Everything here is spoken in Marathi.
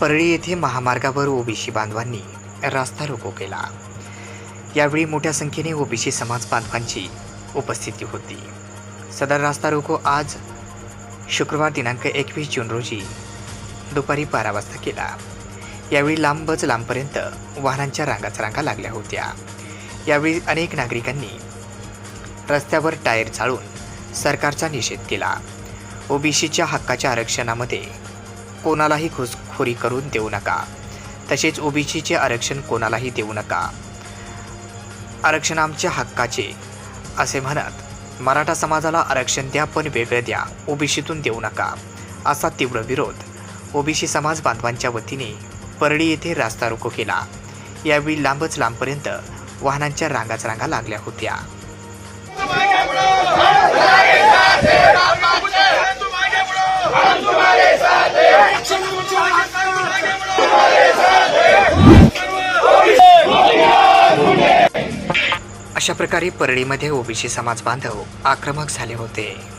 परळी येथे महामार्गावर ओबीसी बांधवांनी रास्ता रोको केला. यावेळी मोठ्या संख्येने ओबीसी समाज बांधवांची उपस्थिती होती. सदर रास्ता रोको आज शुक्रवार दिनांक एकवीस जून रोजी दुपारी बारा वाजता केला. यावेळी लांबच लांबपर्यंत वाहनांच्या रांगाच रांगा लागल्या होत्या. यावेळी अनेक नागरिकांनी रस्त्यावर टायर चाळून सरकारचा निषेध केला. ओबीसीच्या हक्काच्या आरक्षणामध्ये कोणालाही घुसखोरी करून देऊ नका. तसेच ओबीसीचे आरक्षण कोणालाही देऊ नका. आरक्षण आमच्या हक्काचे असे म्हणत मराठा समाजाला आरक्षण द्या पण वेगळं द्या ओबीसीतून देऊ नका असा तीव्र विरोध ओबीसी समाज बांधवांच्या वतीने परळी येथे रास्ता रोको केला. यावेळी लांबच लांबपर्यंत वाहनांच्या रांगाच रांगा लागल्या होत्या. अशा प्रकारे परळीमध्ये ओबीसी समाज बांधव आक्रमक झाले होते.